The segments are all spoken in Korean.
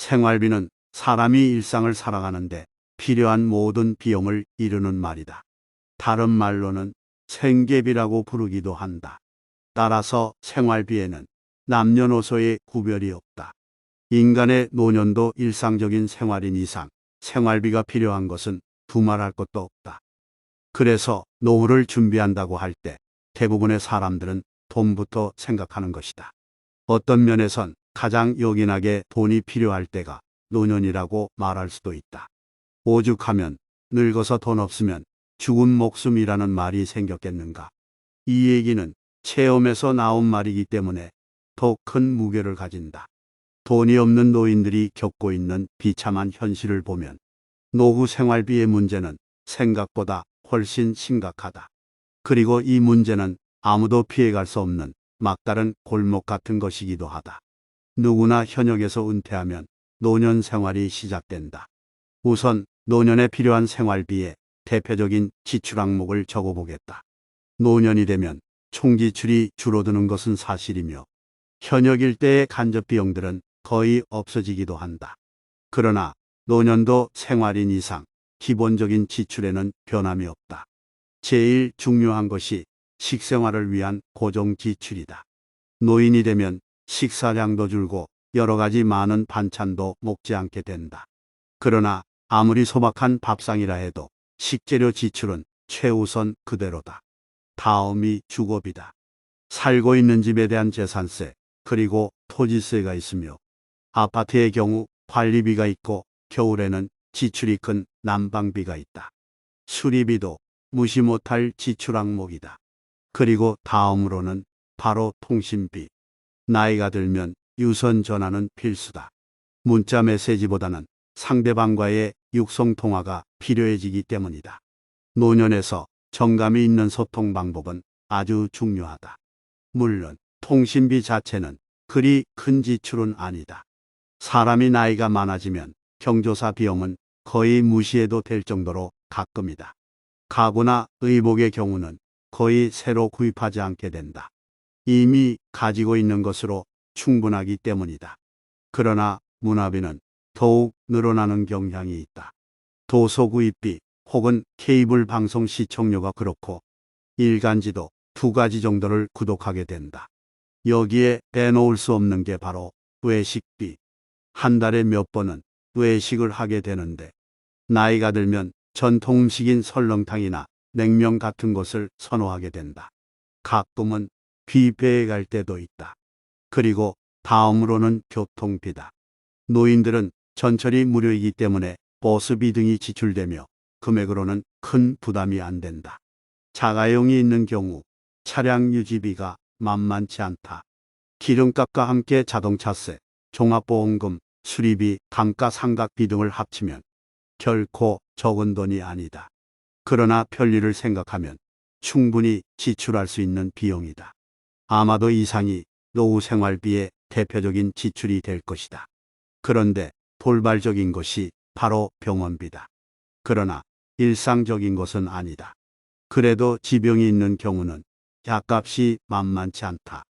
생활비는 사람이 일상을 살아가는데 필요한 모든 비용을 이루는 말이다. 다른 말로는 생계비라고 부르기도 한다. 따라서 생활비에는 남녀노소의 구별이 없다. 인간의 노년도 일상적인 생활인 이상 생활비가 필요한 것은 두말할 것도 없다. 그래서 노후를 준비한다고 할 때 대부분의 사람들은 돈부터 생각하는 것이다. 어떤 면에선 가장 요긴하게 돈이 필요할 때가 노년이라고 말할 수도 있다. 오죽하면 늙어서 돈 없으면 죽은 목숨이라는 말이 생겼겠는가. 이 얘기는 체험에서 나온 말이기 때문에 더 큰 무게를 가진다. 돈이 없는 노인들이 겪고 있는 비참한 현실을 보면 노후 생활비의 문제는 생각보다 훨씬 심각하다. 그리고 이 문제는 아무도 피해갈 수 없는 막다른 골목 같은 것이기도 하다. 누구나 현역에서 은퇴하면 노년 생활이 시작된다. 우선 노년에 필요한 생활비의 대표적인 지출 항목을 적어보겠다. 노년이 되면 총 지출이 줄어드는 것은 사실이며 현역일 때의 간접 비용들은 거의 없어지기도 한다. 그러나 노년도 생활인 이상 기본적인 지출에는 변함이 없다. 제일 중요한 것이 식생활을 위한 고정 지출이다. 노인이 되면 식사량도 줄고 여러 가지 많은 반찬도 먹지 않게 된다. 그러나 아무리 소박한 밥상이라 해도 식재료 지출은 최우선 그대로다. 다음이 주거비다. 살고 있는 집에 대한 재산세, 그리고 토지세가 있으며 아파트의 경우 관리비가 있고 겨울에는 지출이 큰 난방비가 있다. 수리비도 무시 못할 지출 항목이다. 그리고 다음으로는 바로 통신비. 나이가 들면 유선 전화는 필수다. 문자 메시지보다는 상대방과의 육성 통화가 필요해지기 때문이다. 노년에서 정감이 있는 소통 방법은 아주 중요하다. 물론 통신비 자체는 그리 큰 지출은 아니다. 사람이 나이가 많아지면 경조사 비용은 거의 무시해도 될 정도로 가끔이다. 가구나 의복의 경우는 거의 새로 구입하지 않게 된다. 이미 가지고 있는 것으로 충분하기 때문이다. 그러나 문화비는 더욱 늘어나는 경향이 있다. 도서 구입비 혹은 케이블 방송 시청료가 그렇고 일간지도 두 가지 정도를 구독하게 된다. 여기에 빼놓을 수 없는 게 바로 외식비. 한 달에 몇 번은 외식을 하게 되는데 나이가 들면 전통 음식인 설렁탕이나 냉면 같은 것을 선호하게 된다. 가끔은 뷔페에 갈 때도 있다. 그리고 다음으로는 교통비다. 노인들은 전철이 무료이기 때문에 버스비 등이 지출되며 금액으로는 큰 부담이 안 된다. 자가용이 있는 경우 차량 유지비가 만만치 않다. 기름값과 함께 자동차세, 종합보험금, 수리비, 감가상각비 등을 합치면 결코 적은 돈이 아니다. 그러나 편리를 생각하면 충분히 지출할 수 있는 비용이다. 아마도 이상이 노후 생활비의 대표적인 지출이 될 것이다. 그런데 돌발적인 것이 바로 병원비다. 그러나 일상적인 것은 아니다. 그래도 지병이 있는 경우는 약값이 만만치 않다.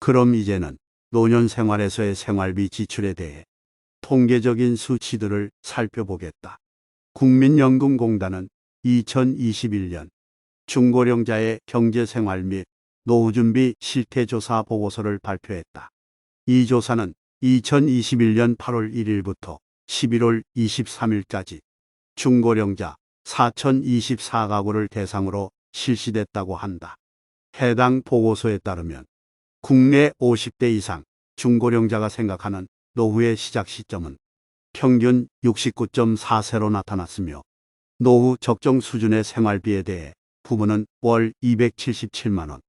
그럼 이제는 노년 생활에서의 생활비 지출에 대해 통계적인 수치들을 살펴보겠다. 국민연금공단은 2021년 중고령자의 경제생활 및 노후준비 실태조사 보고서를 발표했다. 이 조사는 2021년 8월 1일부터 11월 23일까지 중고령자 4,024가구를 대상으로 실시됐다고 한다. 해당 보고서에 따르면 국내 50대 이상 중고령자가 생각하는 노후의 시작 시점은 평균 69.4세로 나타났으며 노후 적정 수준의 생활비에 대해 부부는 월 277만원,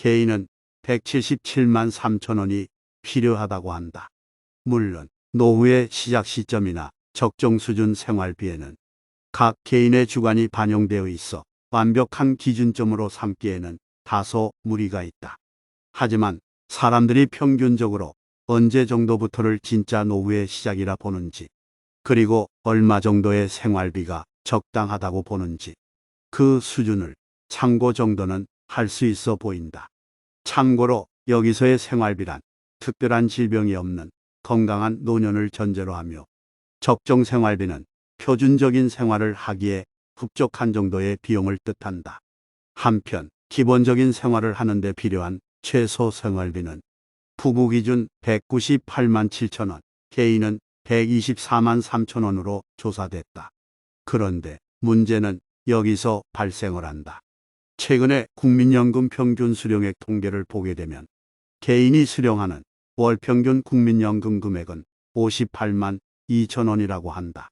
개인은 177만 3천 원이 필요하다고 한다. 물론 노후의 시작 시점이나 적정 수준 생활비에는 각 개인의 주관이 반영되어 있어 완벽한 기준점으로 삼기에는 다소 무리가 있다. 하지만 사람들이 평균적으로 언제 정도부터를 진짜 노후의 시작이라 보는지, 그리고 얼마 정도의 생활비가 적당하다고 보는지, 그 수준을 참고 정도는 할 수 있어 보인다. 참고로 여기서의 생활비란 특별한 질병이 없는 건강한 노년을 전제로 하며 적정 생활비는 표준적인 생활을 하기에 흡족한 정도의 비용을 뜻한다. 한편 기본적인 생활을 하는데 필요한 최소 생활비는 부부 기준 198만 7천 원, 개인은 124만 3천 원으로 조사됐다. 그런데 문제는 여기서 발생을 한다. 최근에 국민연금 평균 수령액 통계를 보게 되면 개인이 수령하는 월 평균 국민연금 금액은 58만 2천 원이라고 한다.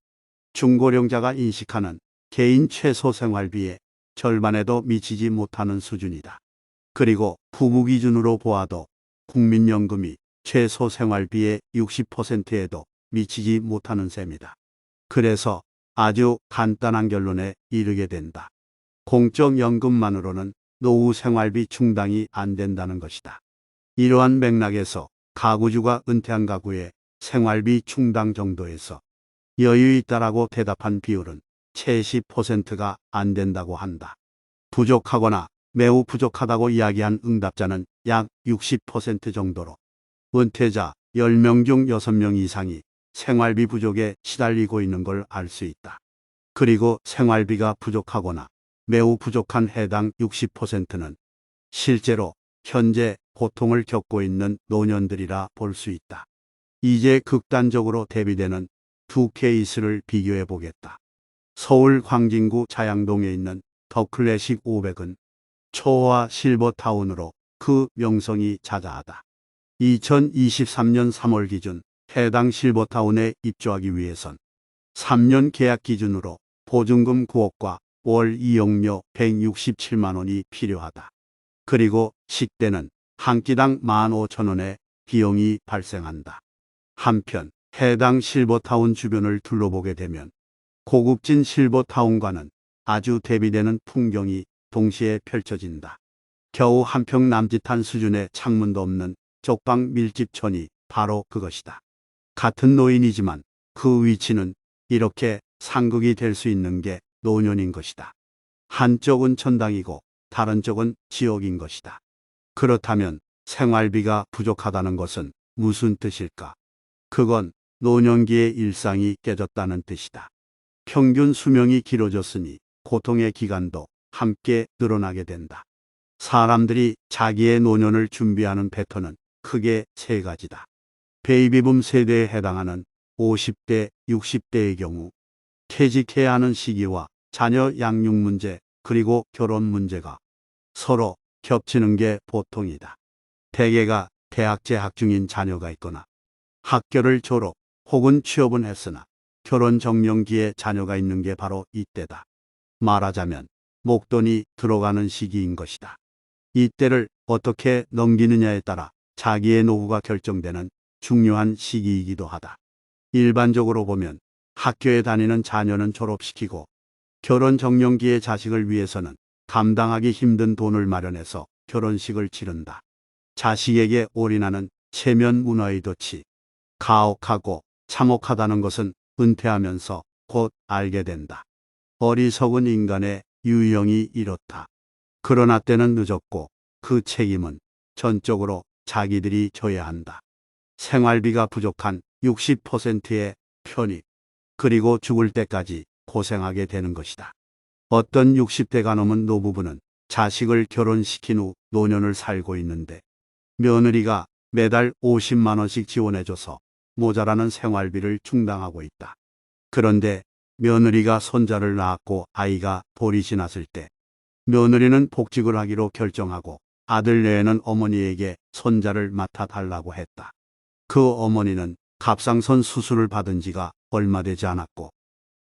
중고령자가 인식하는 개인 최소 생활비의 절반에도 미치지 못하는 수준이다. 그리고 부부 기준으로 보아도 국민연금이 최소 생활비의 60%에도 미치지 못하는 셈이다. 그래서 아주 간단한 결론에 이르게 된다. 공적연금만으로는 노후 생활비 충당이 안 된다는 것이다. 이러한 맥락에서 가구주가 은퇴한 가구의 생활비 충당 정도에서 여유 있다라고 대답한 비율은 70%가 안 된다고 한다. 부족하거나 매우 부족하다고 이야기한 응답자는 약 60% 정도로 은퇴자 10명 중 6명 이상이 생활비 부족에 시달리고 있는 걸 알 수 있다. 그리고 생활비가 부족하거나 매우 부족한 해당 60%는 실제로 현재 고통을 겪고 있는 노년들이라 볼 수 있다. 이제 극단적으로 대비되는 두 케이스를 비교해 보겠다. 서울 광진구 자양동에 있는 더 클래식 500은 초호화 실버타운으로 그 명성이 자자하다. 2023년 3월 기준 해당 실버타운에 입주하기 위해선 3년 계약 기준으로 보증금 9억과 월 이용료 167만 원이 필요하다. 그리고 식대는 한 끼당 15,000원의 비용이 발생한다. 한편 해당 실버타운 주변을 둘러보게 되면 고급진 실버타운과는 아주 대비되는 풍경이 동시에 펼쳐진다. 겨우 한 평 남짓한 수준의 창문도 없는 쪽방 밀집촌이 바로 그것이다. 같은 노인이지만 그 위치는 이렇게 상극이 될 수 있는 게 노년인 것이다. 한쪽은 천당이고 다른 쪽은 지옥인 것이다. 그렇다면 생활비가 부족하다는 것은 무슨 뜻일까? 그건 노년기의 일상이 깨졌다는 뜻이다. 평균 수명이 길어졌으니 고통의 기간도 함께 늘어나게 된다. 사람들이 자기의 노년을 준비하는 패턴은 크게 세 가지다. 베이비붐 세대에 해당하는 50대, 60대의 경우 퇴직해야 하는 시기와 자녀 양육 문제 그리고 결혼 문제가 서로 겹치는 게 보통이다. 대개가 대학 재학 중인 자녀가 있거나 학교를 졸업 혹은 취업은 했으나 결혼 정년기에 자녀가 있는 게 바로 이때다. 말하자면 목돈이 들어가는 시기인 것이다. 이때를 어떻게 넘기느냐에 따라 자기의 노후가 결정되는 중요한 시기이기도 하다. 일반적으로 보면 학교에 다니는 자녀는 졸업시키고 결혼 정년기의 자식을 위해서는 감당하기 힘든 돈을 마련해서 결혼식을 치른다. 자식에게 올인하는 체면 문화의 덫이 가혹하고 참혹하다는 것은 은퇴하면서 곧 알게 된다. 어리석은 인간의 유형이 이렇다. 그러나 때는 늦었고 그 책임은 전적으로 자기들이 져야 한다. 생활비가 부족한 60%의 편입, 그리고 죽을 때까지 고생하게 되는 것이다. 어떤 60대가 넘은 노부부는 자식을 결혼시킨 후 노년을 살고 있는데 며느리가 매달 50만 원씩 지원해줘서 모자라는 생활비를 충당하고 있다. 그런데 며느리가 손자를 낳았고 아이가 돌이 지났을 때 며느리는 복직을 하기로 결정하고 아들 내에는 어머니에게 손자를 맡아달라고 했다. 그 어머니는 갑상선 수술을 받은 지가 얼마 되지 않았고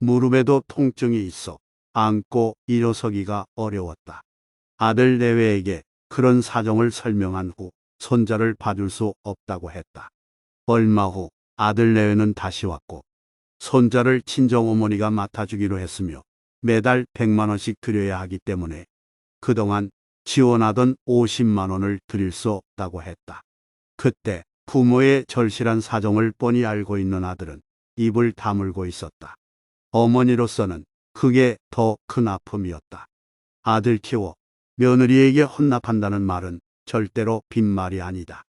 무릎에도 통증이 있어 앉고 일어서기가 어려웠다. 아들 내외에게 그런 사정을 설명한 후 손자를 봐줄 수 없다고 했다. 얼마 후 아들 내외는 다시 왔고 손자를 친정어머니가 맡아주기로 했으며 매달 100만 원씩 드려야 하기 때문에 그동안 지원하던 50만 원을 드릴 수 없다고 했다. 그때 부모의 절실한 사정을 뻔히 알고 있는 아들은 입을 다물고 있었다. 어머니로서는 그게 더 큰 아픔이었다. 아들 키워 며느리에게 혼납한다는 말은 절대로 빈말이 아니다.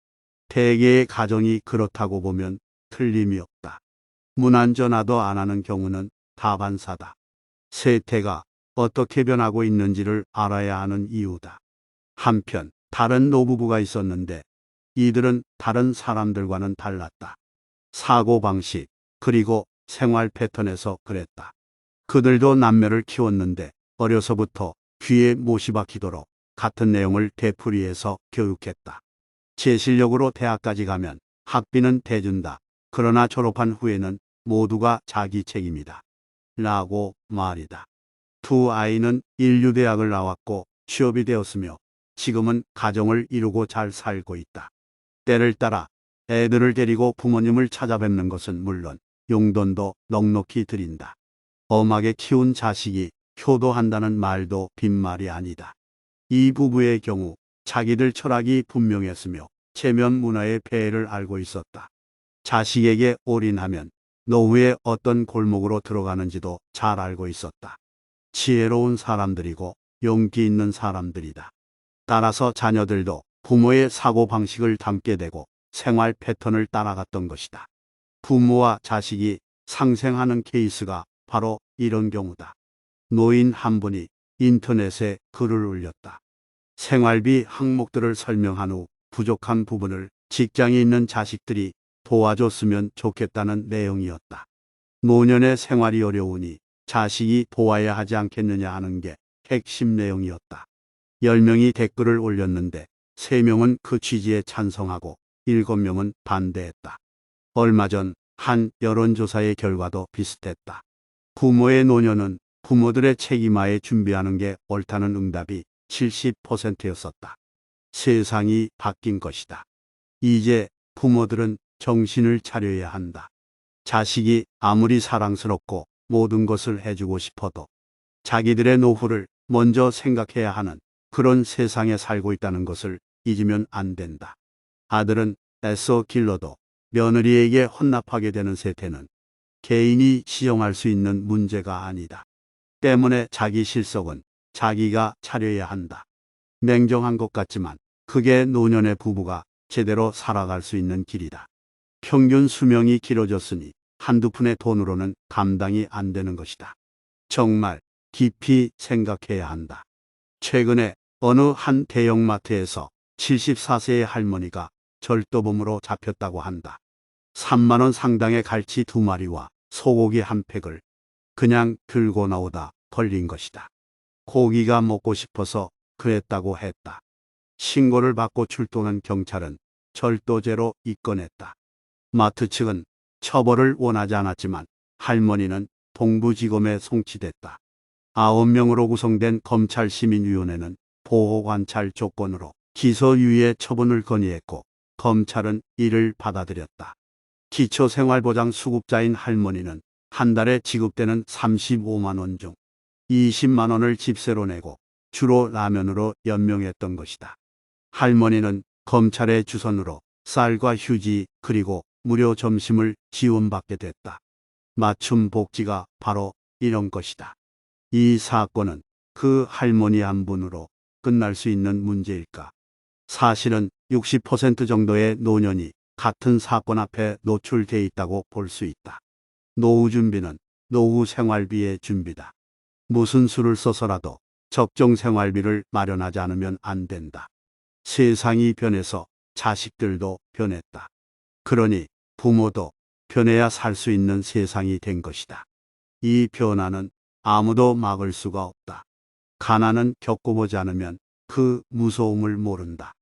대개의 가정이 그렇다고 보면 틀림이 없다. 문안 전화도 안 하는 경우는 다반사다. 세태가 어떻게 변하고 있는지를 알아야 하는 이유다. 한편 다른 노부부가 있었는데 이들은 다른 사람들과는 달랐다. 사고방식 그리고 생활 패턴에서 그랬다. 그들도 남매를 키웠는데 어려서부터 귀에 못이 박히도록 같은 내용을 되풀이해서 교육했다. 제 실력으로 대학까지 가면 학비는 대준다. 그러나 졸업한 후에는 모두가 자기 책임이다. 라고 말이다. 두 아이는 인류대학을 나왔고 취업이 되었으며 지금은 가정을 이루고 잘 살고 있다. 때를 따라 애들을 데리고 부모님을 찾아뵙는 것은 물론 용돈도 넉넉히 드린다. 엄하게 키운 자식이 효도한다는 말도 빈말이 아니다. 이 부부의 경우 자기들 철학이 분명했으며 체면 문화의 폐해를 알고 있었다. 자식에게 올인하면 노후에 어떤 골목으로 들어가는지도 잘 알고 있었다. 지혜로운 사람들이고 용기 있는 사람들이다. 따라서 자녀들도 부모의 사고 방식을 담게 되고 생활 패턴을 따라갔던 것이다. 부모와 자식이 상생하는 케이스가 바로 이런 경우다. 노인 한 분이 인터넷에 글을 올렸다. 생활비 항목들을 설명한 후 부족한 부분을 직장에 있는 자식들이 도와줬으면 좋겠다는 내용이었다. 노년의 생활이 어려우니 자식이 도와야 하지 않겠느냐 하는 게 핵심 내용이었다. 10명이 댓글을 올렸는데 3명은 그 취지에 찬성하고 7명은 반대했다. 얼마 전 한 여론조사의 결과도 비슷했다. 부모의 노년은 부모들의 책임하에 준비하는 게 옳다는 응답이 70%였었다. 세상이 바뀐 것이다. 이제 부모들은 정신을 차려야 한다. 자식이 아무리 사랑스럽고 모든 것을 해주고 싶어도 자기들의 노후를 먼저 생각해야 하는 그런 세상에 살고 있다는 것을 잊으면 안 된다. 아들은 애써 길러도 며느리에게 혼납하게 되는 세태는 개인이 시정할 수 있는 문제가 아니다. 때문에 자기 실속은 자기가 차려야 한다. 냉정한 것 같지만 그게 노년의 부부가 제대로 살아갈 수 있는 길이다. 평균 수명이 길어졌으니 한두 푼의 돈으로는 감당이 안 되는 것이다. 정말 깊이 생각해야 한다. 최근에 어느 한 대형마트에서 74세의 할머니가 절도범으로 잡혔다고 한다. 3만원 상당의 갈치 두 마리와 소고기 한 팩을 그냥 들고 나오다 걸린 것이다. 고기가 먹고 싶어서 그랬다고 했다. 신고를 받고 출동한 경찰은 절도죄로 입건했다. 마트 측은 처벌을 원하지 않았지만 할머니는 동부지검에 송치됐다. 아홉 명으로 구성된 검찰시민위원회는 보호관찰 조건으로 기소유예 처분을 건의했고 검찰은 이를 받아들였다. 기초생활보장 수급자인 할머니는 한 달에 지급되는 35만 원 중 20만 원을 집세로 내고 주로 라면으로 연명했던 것이다. 할머니는 검찰의 주선으로 쌀과 휴지 그리고 무료 점심을 지원받게 됐다. 맞춤 복지가 바로 이런 것이다. 이 사건은 그 할머니 한 분으로 끝날 수 있는 문제일까? 사실은 60% 정도의 노년이 같은 사건 앞에 노출돼 있다고 볼 수 있다. 노후 준비는 노후 생활비의 준비다. 무슨 수를 써서라도 적정 생활비를 마련하지 않으면 안 된다. 세상이 변해서 자식들도 변했다. 그러니 부모도 변해야 살 수 있는 세상이 된 것이다. 이 변화는 아무도 막을 수가 없다. 가난은 겪어보지 않으면 그 무서움을 모른다.